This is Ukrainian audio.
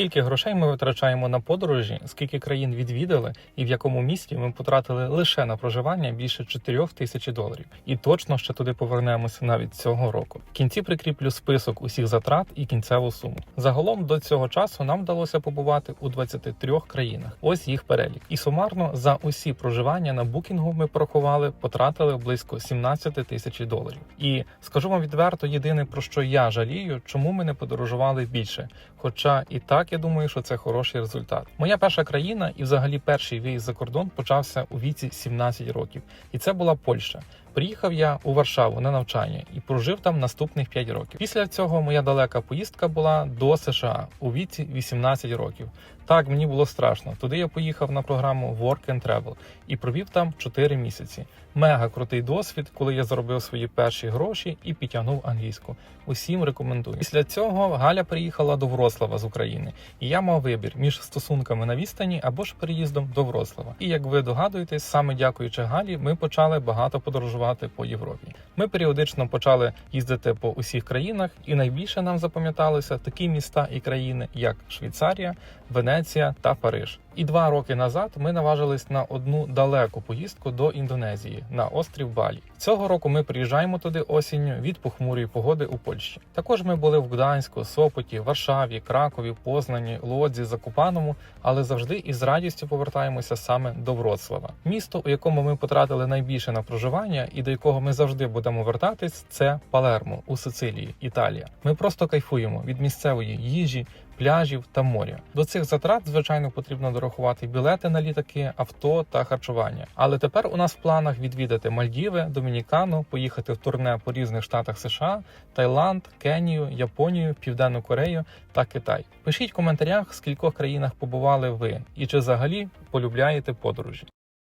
Скільки грошей ми витрачаємо на подорожі, скільки країн відвідали, і в якому місті ми потратили лише на проживання більше 4 тисяч доларів. І точно ще туди повернемося навіть цього року. В кінці прикріплю список усіх затрат і кінцеву суму. Загалом до цього часу нам вдалося побувати у 23 країнах. Ось їх перелік. І сумарно за усі проживання на букінгу ми порахували, потратили близько 17 тисяч доларів. І скажу вам відверто, єдине про що я жалію, чому ми не подорожували більше. Хоча і так я думаю, що це хороший результат. Моя перша країна і взагалі перший виїзд за кордон почався у віці 17 років, і це була Польща. Приїхав я у Варшаву на навчання і прожив там наступних 5 років. Після цього моя далека поїздка була до США у віці 18 років. Так, мені було страшно. Туди я поїхав на програму Work and Travel і провів там 4 місяці. Мега крутий досвід, коли я заробив свої перші гроші і підтягнув англійську. Усім рекомендую. Після цього Галя приїхала до Вроцлава з України, і я мав вибір між стосунками на відстані або ж переїздом до Вроцлава. І як ви догадуєтесь, саме дякуючи Галі, ми почали багато подорожувати по Європі. Ми періодично почали їздити по усіх країнах, і найбільше нам запам'яталися такі міста і країни, як Швейцарія, Венеція та Париж. І два роки назад ми наважились на одну далеку поїздку до Індонезії на острів Балі. Цього року ми приїжджаємо туди осінню від похмурої погоди у Польщі. Також ми були в Гданську, Сопоті, Варшаві, Кракові, Познані, Лодзі, Закупаному, але завжди із радістю повертаємося саме до Вроцлава. Місто, у якому ми потратили найбільше на проживання і до якого ми завжди будемо вертатись, це Палермо у Сицилії, Італія. Ми просто кайфуємо від місцевої їжі, пляжів та моря. До цих затрат, звичайно, потрібно дорахувати білети на літаки, авто та харчування. Але тепер у нас в планах відвідати Мальдіви, Домінікану, поїхати в турне по різних штатах США, Таїланд, Кенію, Японію, Південну Корею та Китай. Пишіть в коментарях, в скількох країнах побували ви і чи взагалі полюбляєте подорожі.